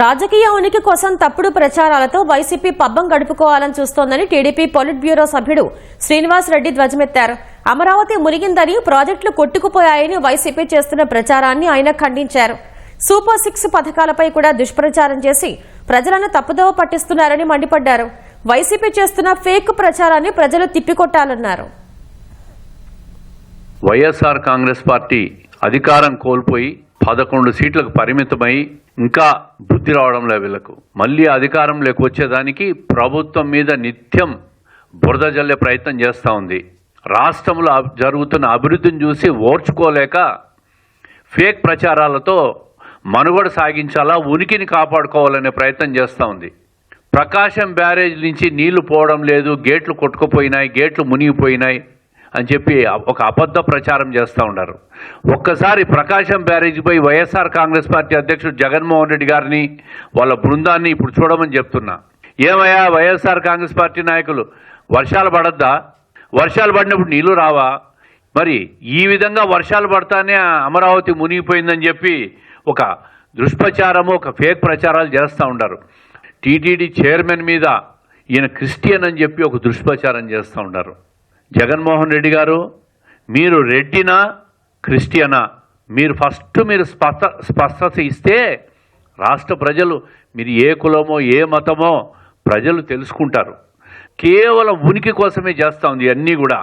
రాజకీయ ఉనికి కోసం తప్పుడు ప్రచారాలతో వైసీపీ పబ్బం గడుపుకోవాలని చూస్తోందని టీడీపీ పొలిట్ బ్యూరో సభ్యుడు శ్రీనివాస్ రెడ్డి ధ్వజమెత్తారు. అమరావతి మునిగిందని ప్రాజెక్టులు కొట్టుకుపోయాయని వైసీపీ చేస్తున్న ప్రచారాన్ని ఆయన ఖండించారు. సూపర్ సిక్స్ పథకాలపై కూడా దుష్ప్రచారం చేసి ప్రజలను తప్పుదోవ పట్టిస్తున్నారని మండిపడ్డారు. వైసీపీ చేస్తున్న ఫేక్ ప్రచారాన్ని ప్రజలు తిప్పికొట్టాలన్నారు. వైఎస్ఆర్ కాంగ్రెస్ పార్టీ అధికారం కోల్పోయి పదకొండు సీట్లకు పరిమితమై ఇంకా బుద్ధి రావడంలో వీళ్ళకు. మళ్ళీ అధికారంలోకి వచ్చేదానికి ప్రభుత్వం మీద నిత్యం బురద జల్లే ప్రయత్నం చేస్తూ ఉంది. రాష్ట్రంలో జరుగుతున్న అభివృద్ధిని చూసి ఓర్చుకోలేక ఫేక్ ప్రచారాలతో మనుగడ సాగించాలా ఉనికిని కాపాడుకోవాలనే ప్రయత్నం చేస్తూ ఉంది. ప్రకాశం బ్యారేజ్ నుంచి నీళ్ళు పోవడం లేదు గేట్లు కొట్టుకుపోయినాయి గేట్లు మునిగిపోయినాయి. అని చెప్పి ఒక అబద్ధ ప్రచారం చేస్తూ ఉన్నారు. ఒక్కసారి ప్రకాశం బ్యారేజ్పై వైఎస్ఆర్ కాంగ్రెస్ పార్టీ అధ్యక్షుడు జగన్మోహన్ రెడ్డి గారిని వాళ్ళ బృందాన్ని ఇప్పుడు చూడమని చెప్తున్నా. ఏమయ్యా వైఎస్ఆర్ కాంగ్రెస్ పార్టీ నాయకులు వర్షాలు పడద్దా? వర్షాలు పడినప్పుడు నీళ్ళు రావా? మరి ఈ విధంగా వర్షాలు పడతానే అమరావతి మునిగిపోయిందని చెప్పి ఒక దుష్ప్రచారము ఒక ఫేక్ ప్రచారాలు చేస్తూ ఉంటారు టీటీడీ చైర్మన్ మీద ఈయన క్రిస్టియన్ అని చెప్పి ఒక దుష్ప్రచారం చేస్తూ ఉంటారు జగన్మోహన్ రెడ్డి గారు మీరు రెడ్డినా క్రిస్టియనా? మీరు ఫస్ట్ మీరు స్పష్ట స్పష్టత ఇస్తే రాష్ట్ర ప్రజలు మీరు ఏ కులమో ఏ మతమో ప్రజలు తెలుసుకుంటారు. కేవలం ఉనికి కోసమే చేస్తూ ఉంది అన్నీ కూడా.